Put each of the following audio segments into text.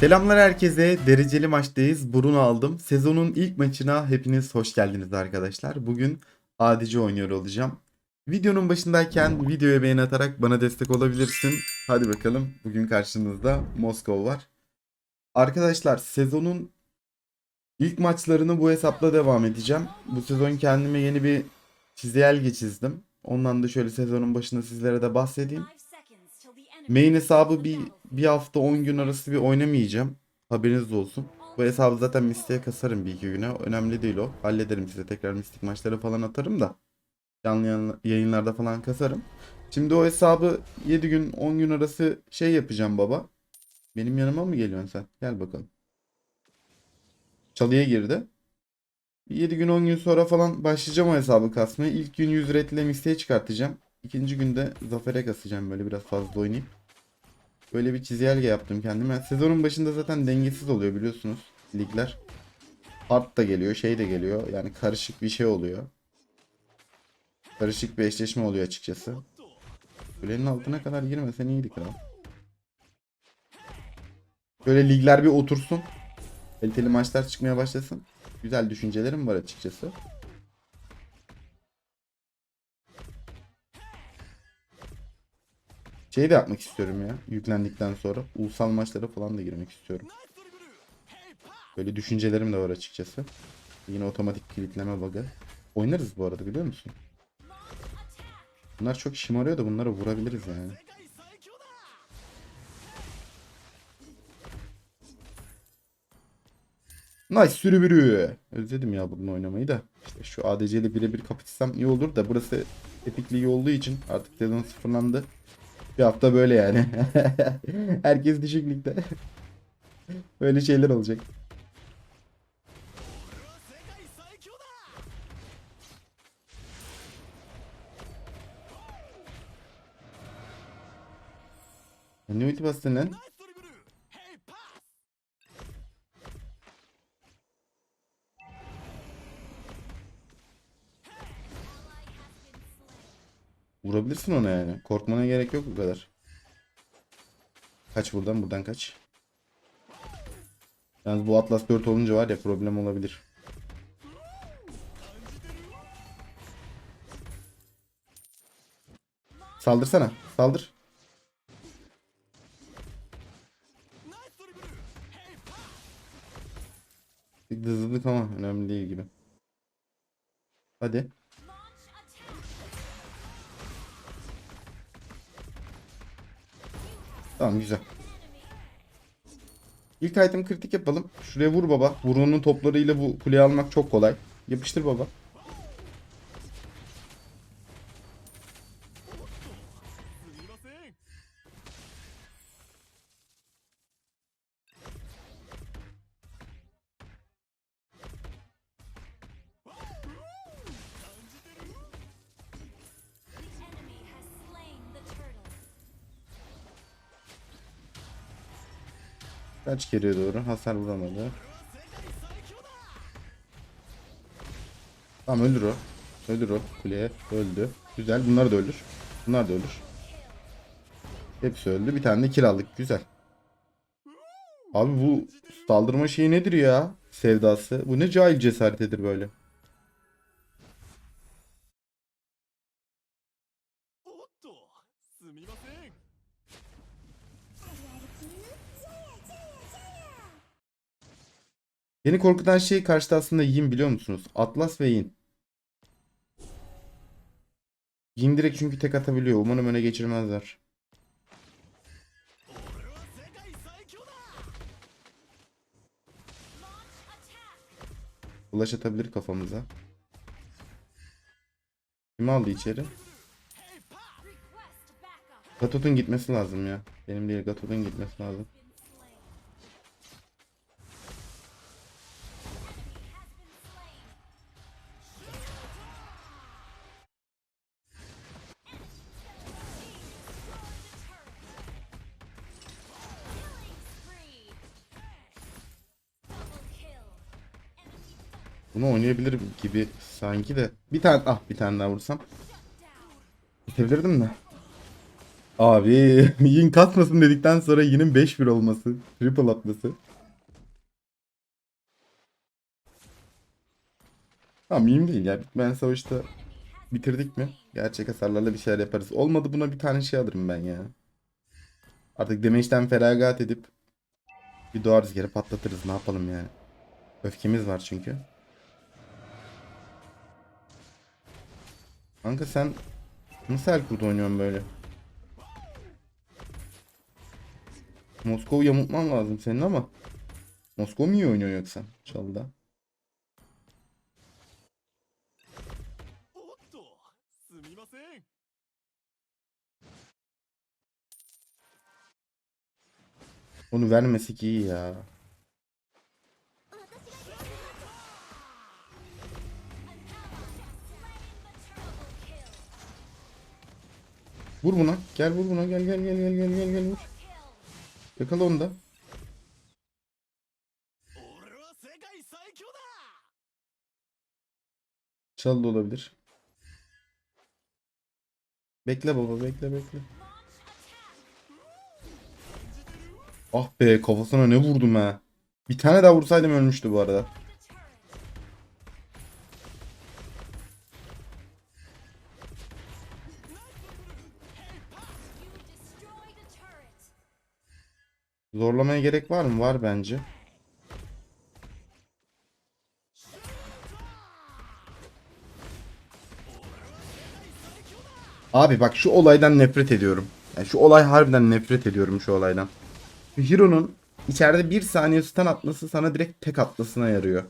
Selamlar herkese. Dereceli maçtayız. Bruno aldım. Sezonun ilk maçına hepiniz hoş geldiniz arkadaşlar. Bugün adici oynuyor olacağım. Videonun başındayken videoya beğeni atarak bana destek olabilirsin. Hadi bakalım. Bugün karşınızda Moskova var. Arkadaşlar sezonun ilk maçlarını bu hesapla devam edeceğim. Bu sezon kendime yeni bir çizelge çizdim. Ondan da şöyle sezonun başında sizlere de bahsedeyim. Main hesabı bir, bir hafta 10 gün arası bir oynamayacağım. Haberiniz olsun. Bu hesabı zaten Mystic'e kasarım bir iki güne. Önemli değil o. Hallederim size tekrar Mystic maçları falan atarım da. Canlı yayınlarda falan kasarım. Şimdi o hesabı 7 gün 10 gün arası şey yapacağım baba. Benim yanıma mı geliyorsun sen? Gel bakalım. Çalıya girdi. 7 gün 10 gün sonra falan başlayacağım o hesabı kasmaya. İlk gün 100 red ile Mystic'e çıkartacağım. İkinci günde Zafer'e kasacağım böyle biraz fazla oynayıp. Böyle bir çizelge yaptım kendime. Sezonun başında zaten dengesiz oluyor biliyorsunuz ligler. Hard da geliyor, şey de geliyor. Yani karışık bir şey oluyor. Karışık bir eşleşme oluyor açıkçası. Kulenin altına kadar girmesen iyiydi kral. Böyle ligler bir otursun. Kaliteli maçlar çıkmaya başlasın. Güzel düşüncelerim var açıkçası. Şey de yapmak istiyorum ya. Yüklendikten sonra. Ulusal maçlara falan da girmek istiyorum. Böyle düşüncelerim de var açıkçası. Yine otomatik kilitleme bug'ı. Oynarız bu arada biliyor musun? Bunlar çok şımarıyor da bunlara vurabiliriz yani. Nice sürübürü. Özledim ya bunu oynamayı da. İşte şu ADC ile birebir kapışsam iyi olur da burası League olduğu için artık sezon sıfırlandı. Bir hafta böyle yani. Herkes düşük ligde. böyle şeyler olacak. Ne ulti bastın lan? Vurabilirsin ona yani. Korkmana gerek yok bu kadar. Kaç buradan buradan kaç. Yalnız bu Atlas 4 olunca var ya problem olabilir. Saldırsana. Saldır. Hızlılık ama önemli değil gibi. Hadi. Tamam güzel. İlk item kritik yapalım. Şuraya vur baba. Vurunun toplarıyla bu kuleyi almak çok kolay. Yapıştır baba. Kaç geriye doğru. Hasar vuramadı. Tamam öldür o. Öldür o kuleye. Öldü. Güzel. Bunlar da ölür. Bunlar da ölür. Hepsi öldü. Bir tane de kiralık. Güzel. Abi bu saldırma şeyi nedir ya? Sevdası. Bu ne cahil cesaretidir böyle. Beni korkutan şey karşıda aslında Yin biliyor musunuz? Atlas ve Yin. Yin direkt çünkü tek atabiliyor. Umarım öne geçirmezler. Ulaş atabilir kafamıza. Kim aldı içeri? Gatot'un gitmesi lazım ya. Benim değil Gatot'un gitmesi lazım. Bunu oynayabilirim gibi sanki de. Bir tane ah bir tane daha vursam. Bitebilirdim de. Abi yin katmasın dedikten sonra yinin 5-1 olması. Triple atması. Tamam mühim değil ya. Ben savaşta bitirdik mi? Gerçek hasarlarla bir şeyler yaparız. Olmadı buna bir tane şey alırım ben ya. Artık damage'den feragat edip bir doğa rüzgarı patlatırız. Ne yapalım yani. Öfkemiz var çünkü. Kanka sen nasıl el kurdu oynuyorsun böyle? Moskova yamutman lazım senin ama. Moskova mu iyi oynuyor yoksa? Çalıda. Onu vermesek iyi ya. Vur buna. Gel vur buna. Gel gel gel gel gel gel gel vur. Yakala onu da. Çal da olabilir. Bekle baba bekle bekle. Ah be kafasına ne vurdum ha. Bir tane daha vursaydım ölmüştü bu arada. Zorlamaya gerek var mı? Var bence. Abi bak şu olaydan nefret ediyorum. Yani şu olay harbiden nefret ediyorum şu olaydan. Hero'nun içeride bir saniye stun atması sana direkt tek atmasına yarıyor.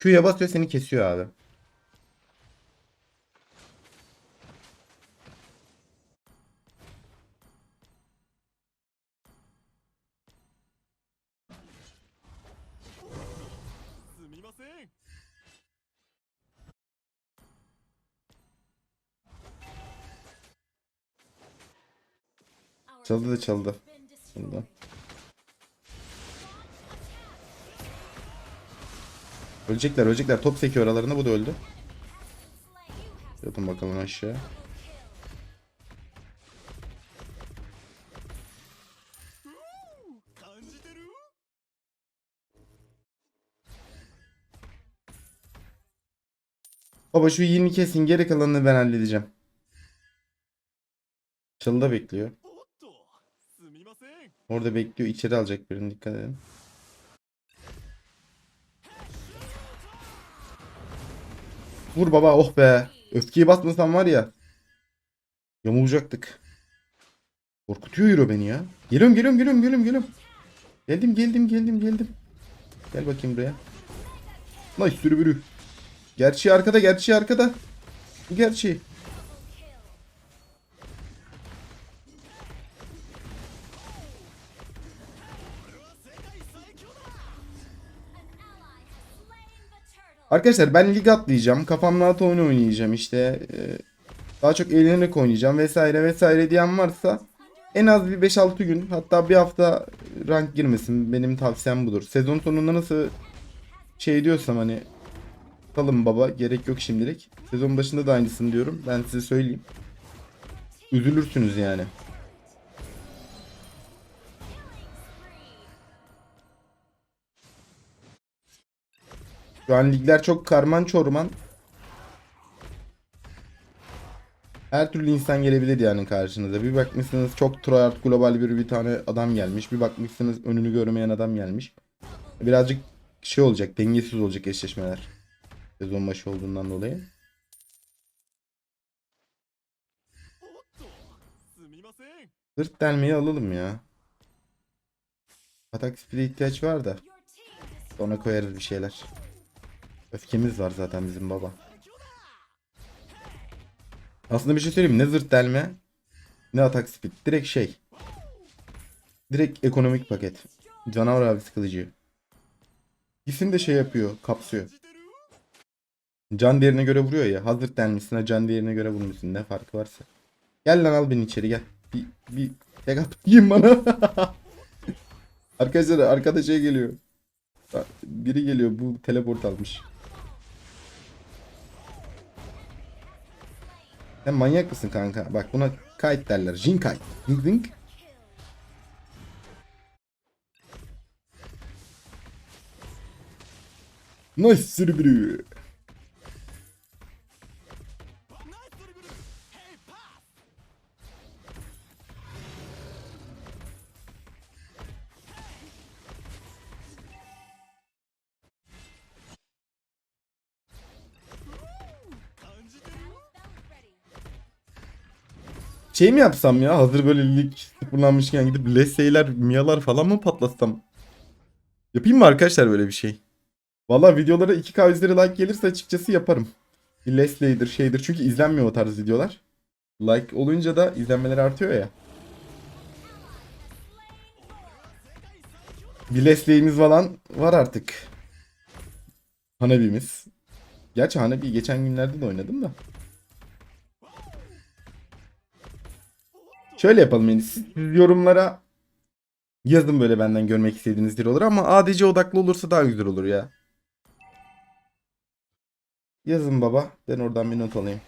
Q'ya basıyor seni kesiyor abi. Çaldı da çaldı. Bundan. Ölecekler ölecekler. Top sekiyor aralarında bu da öldü. Yapın bakalım aşağı. Baba şu 20 kesin geri kalanını ben halledeceğim. Çalıda bekliyor. Orada bekliyor. İçeri alacak birini. Dikkat edin. Vur baba. Oh be. Öfkeyi basmasan var ya. Yamulacaktık. Korkutuyor Euro beni ya. Geliyorum geliyorum geliyorum geliyorum geliyorum. Geldim geldim geldim geldim. Gel bakayım buraya. Nice sürübürü. Gerçeği arkada gerçeği arkada. Bu gerçeği. Arkadaşlar ben lig atlayacağım. Kafam rahat oyun oynayacağım işte. Ee, daha çok eğlenerek oynayacağım vesaire vesaire diyen varsa en az bir 5-6 gün hatta bir hafta rank girmesin. Benim tavsiyem budur. Sezon sonunda nasıl şey diyorsam hani kalın baba gerek yok şimdilik. Sezon başında da aynısını diyorum. Ben size söyleyeyim. Üzülürsünüz yani. Şu an ligler çok karman çorman. Her türlü insan gelebilir yani karşınıza. Bir bakmışsınız çok tryhard global bir bir tane adam gelmiş. Bir bakmışsınız önünü görmeyen adam gelmiş. Birazcık şey olacak dengesiz olacak eşleşmeler. Sezon başı olduğundan dolayı. Sırt delmeyi alalım ya. Atak speed'e ihtiyaç var da. Ona koyarız bir şeyler. Öfkemiz var zaten bizim baba. Aslında bir şey söyleyeyim. Ne zırt delme ne atak speed. Direkt şey. Direkt ekonomik paket. Canavar abi kılıcı. İsim de şey yapıyor. Kapsıyor. Can değerine göre vuruyor ya. Hazır denmesine can değerine göre vurmuşsun. Ne farkı varsa. Gel lan al beni içeri gel. Bir, bir tek atayım bana. Arkadaşlar arkadaşa şey geliyor. Biri geliyor bu teleport almış. Sen manyak mısın kanka? Bak buna kite derler. Jin kite. Ding ding. Nice sürübürü. Şey mi yapsam ya? Hazır böyle lig sıfırlanmışken gidip Leslie'ler, Mia'lar falan mı patlatsam? Yapayım mı arkadaşlar böyle bir şey? Valla videolara 2K üzeri like gelirse açıkçası yaparım. Bir Leslie'dir şeydir çünkü izlenmiyor o tarz videolar. Like olunca da izlenmeler artıyor ya. Bir Leslie'miz falan var artık. Hanabi'miz. Gerçi Hanabi'yi geçen günlerde de oynadım da. Şöyle yapalım yani siz yorumlara yazın böyle benden görmek istediğiniz bir olur ama ADC odaklı olursa daha güzel olur ya. Yazın baba. Ben oradan bir not alayım.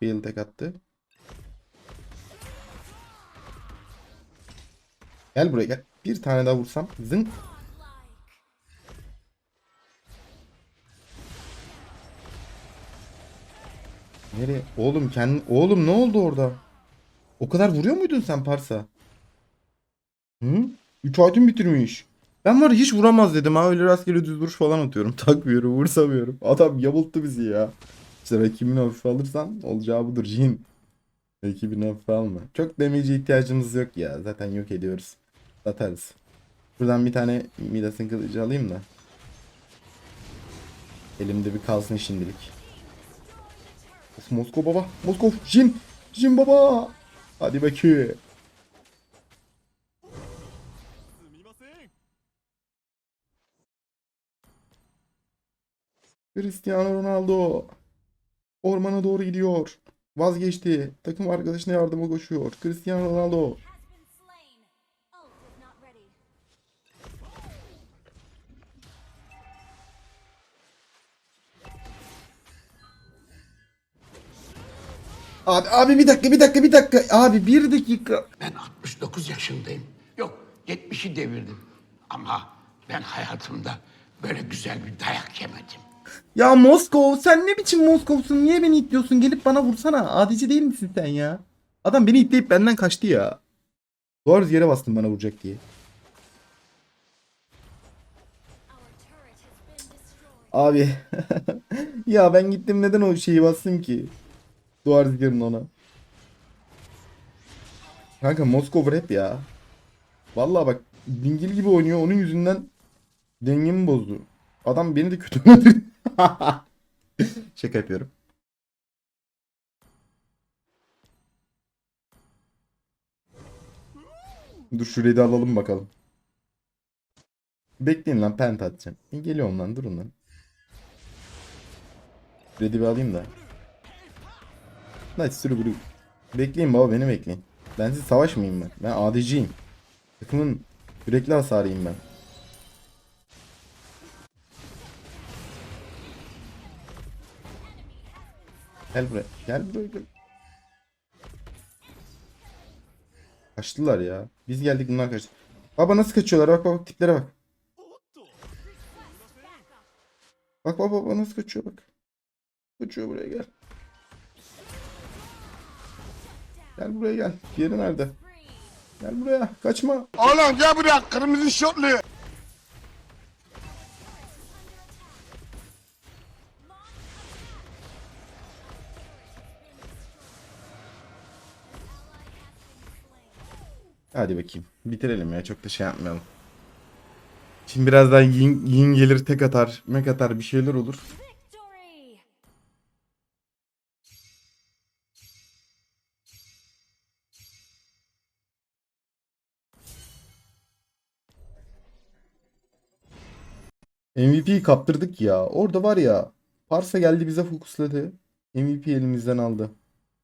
Bir yıl tek attı. Gel buraya gel. Bir tane daha vursam. Zınk. Nereye? Oğlum kendi oğlum ne oldu orada? O kadar vuruyor muydun sen Parsa? Hı? 3 item bitirmiş. Ben var hiç vuramaz dedim ha öyle rastgele düz vuruş falan atıyorum. Takmıyorum, vursamıyorum. Adam yamulttu bizi ya. İşte rakibini hafife alırsan olacağı budur Jin. Rakibini hafife alma. Çok damage ihtiyacımız yok ya. Zaten yok ediyoruz. Satarız. Buradan bir tane Midas'ın kılıcı alayım da. Elimde bir kalsın şimdilik. Of Moskova baba. Moskov. Jin. Jin baba. Hadi bakayım. Cristiano Ronaldo ormana doğru gidiyor. Vazgeçti. Takım arkadaşına yardıma koşuyor. Cristiano Ronaldo Abi, abi bir dakika bir dakika bir dakika. Abi bir dakika. Ben 69 yaşındayım. Yok 70'i devirdim. Ama ben hayatımda böyle güzel bir dayak yemedim. Ya Moskov sen ne biçim Moskov'sun? Niye beni itliyorsun? Gelip bana vursana. Adici değil misin sen ya? Adam beni itleyip benden kaçtı ya. Doğru yere bastım bana vuracak diye. Abi ya ben gittim neden o şeyi bastım ki? Duvar zikerin ona. Kanka Moskov rap ya. Vallahi bak dingil gibi oynuyor onun yüzünden dengemi bozdu. Adam beni de kötü. Şaka yapıyorum. Dur şurayı da alalım bakalım. Bekleyin lan pent atacağım. E, Geliyorum lan durun lan. Ready bir alayım da. Nice sürü grup. Bekleyin baba beni bekleyin. Ben siz savaşmayayım ben. Ben ADC'yim. Takımın sürekli hasarıyım ben. Gel buraya. Gel buraya. Kaçtılar ya. Biz geldik bunlar kaçtı. Baba nasıl kaçıyorlar? Bak bak tiplere bak. Bak baba bak nasıl kaçıyor bak. Kaçıyor buraya gel. Gel buraya gel. Yeri nerede? Gel buraya. Kaçma. Oğlum gel buraya kırmızı şortlu. Hadi bakayım. Bitirelim ya. Çok da şey yapmayalım. Şimdi birazdan yin, yin gelir tek atar, mek atar bir şeyler olur. MVP'yi kaptırdık ya. Orada var ya. Parsa geldi bize fokusladı. MVP elimizden aldı.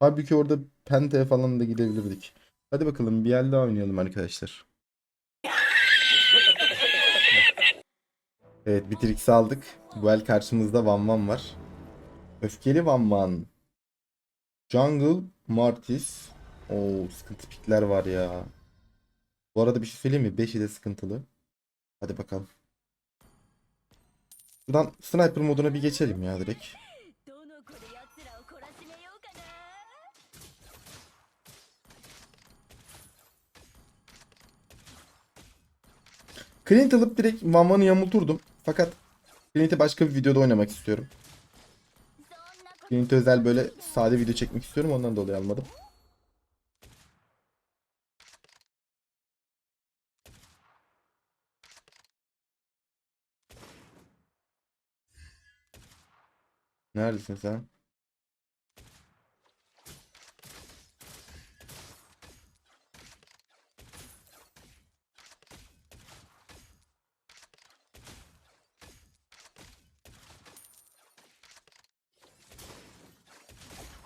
Halbuki orada Pente falan da gidebilirdik. Hadi bakalım bir el daha oynayalım arkadaşlar. Evet Bitrix'i aldık. Bu el karşımızda Van Van var. Öfkeli Van Van. Jungle, Martis. Oo sıkıntı pikler var ya. Bu arada bir şey söyleyeyim mi? 5'i de sıkıntılı. Hadi bakalım. Şuradan sniper moduna bir geçelim ya direkt. Clint alıp direkt Maman'ı yamulturdum. Fakat Clint'i başka bir videoda oynamak istiyorum. Clint'e özel böyle sade video çekmek istiyorum. Ondan dolayı almadım. Neredesin sen?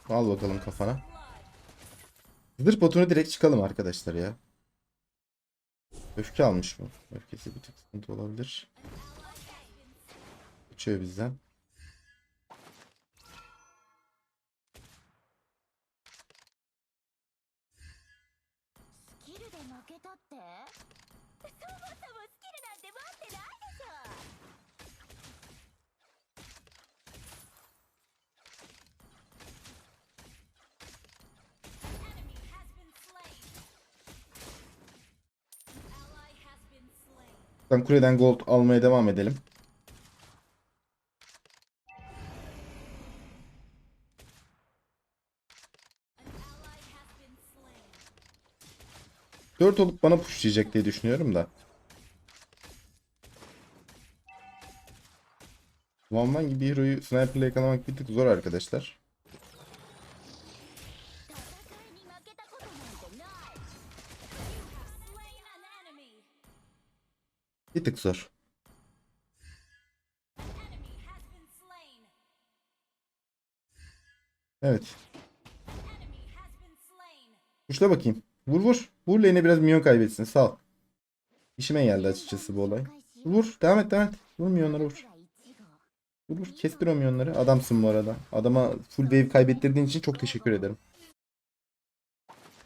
Al bakalım kafana. Zırh botunu direkt çıkalım arkadaşlar ya. Öfke almış mı? Öfkesi bir tık sıkıntı olabilir. Uçuyor bizden. スキルで負けたってそもそもスキルなんて持ってないでしょ Enemy has been slain. Ally has been slain. Buradan kuleden gold almaya devam edelim. 4 olup bana pushlayacak diye düşünüyorum da. One One gibi hero'yu sniper'la yakalamak bir tık zor arkadaşlar. Bir tık zor. Evet. Kuşla bakayım. Vur vur. Vur lane'e biraz minyon kaybetsin. Sağ ol. İşime geldi açıkçası bu olay. Vur. Devam et devam et. Vur minyonlara vur. Vur vur. Kestir o minyonları. Adamsın bu arada. Adama full wave kaybettirdiğin için çok teşekkür ederim.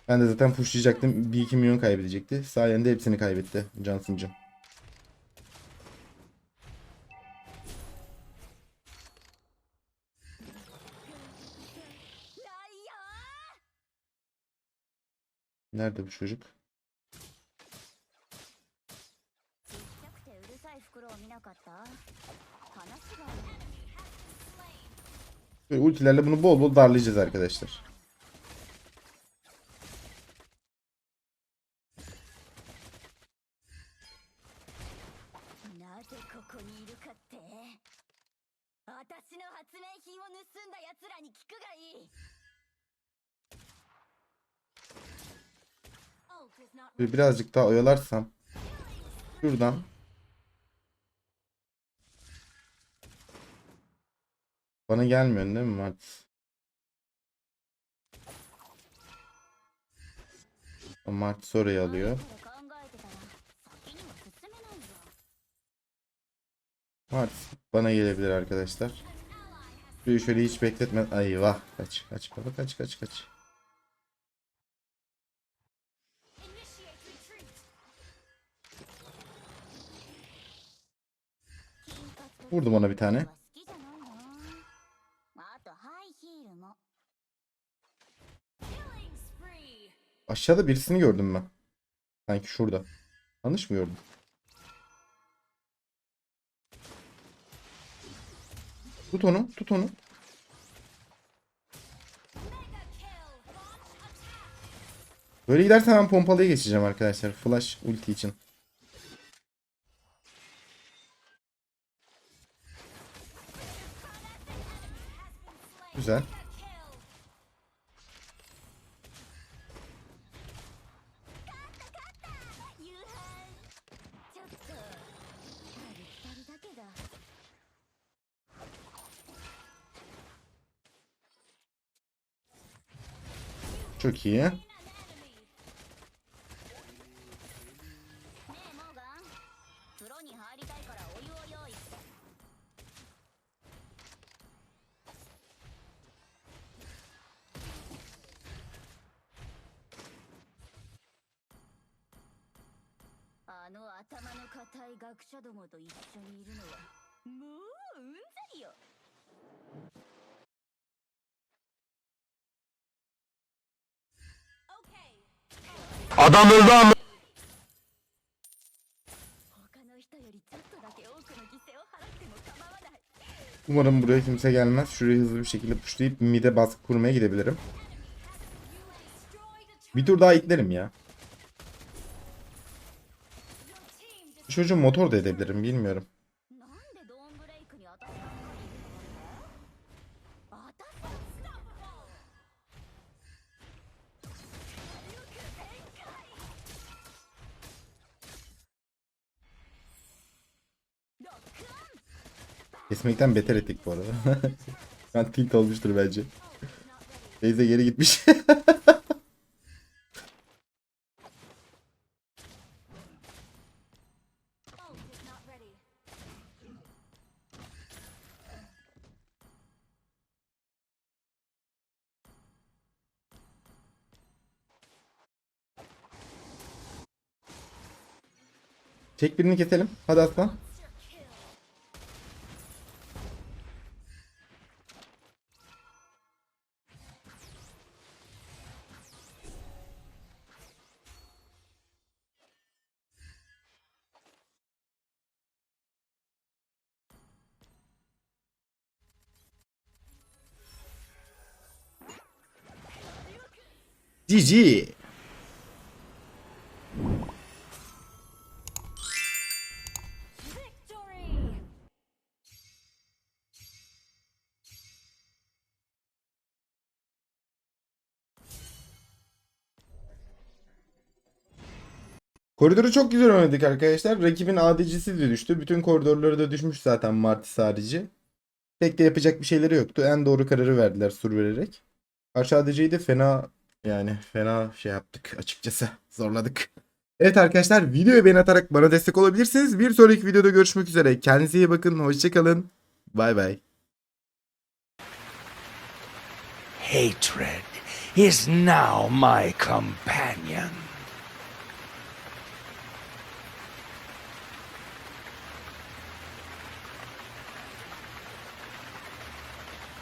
Ben de zaten pushlayacaktım. Bir iki milyon kaybedecekti. Sayende hepsini kaybetti Johnson'cım. Nerede bu çocuk? Böyle ultilerle bunu bol bol darlayacağız arkadaşlar. Şöyle birazcık daha oyalarsam. Şuradan. Bana gelmiyorsun değil mi Mart? Mart soruyu alıyor. Mart bana gelebilir arkadaşlar. Şöyle hiç bekletme. Ay vah kaç kaç baba kaç kaç kaç. ルも Killing spree Aşağıda birisini gördüm ben. Sanki şurada. Yanlış mı gördüm? Tut onu, tut onu. Böyle gidersen ben pompalıya geçeceğim arkadaşlar. Flash ulti için. Güzel. Çok iyi. の頭の固い学者どもと一緒にいるのはもううんざりよ Adam öldü ama. 他の人よりちょっとだけ多くの犠牲を払っても構わない Umarım buraya kimse gelmez. Şurayı hızlı bir şekilde pushlayıp mid'e baskı kurmaya gidebilirim. Bir tur daha itlerim ya. Çocuğu motor da edebilirim bilmiyorum. Kesmekten beter ettik bu arada. ben tilt olmuştur bence. Teyze geri gitmiş. Çek birini keselim. Hadi aslan. GG. Koridoru çok güzel oynadık arkadaşlar. Rakibin ADC'si de düştü. Bütün koridorları da düşmüş zaten Martis harici. Pek de yapacak bir şeyleri yoktu. En doğru kararı verdiler sur vererek. Karşı ADC'yi de fena yani fena şey yaptık açıkçası. Zorladık. Evet arkadaşlar videoyu beğen atarak bana destek olabilirsiniz. Bir sonraki videoda görüşmek üzere. Kendinize iyi bakın. Hoşçakalın. Bay bay. Hatred is now my companion.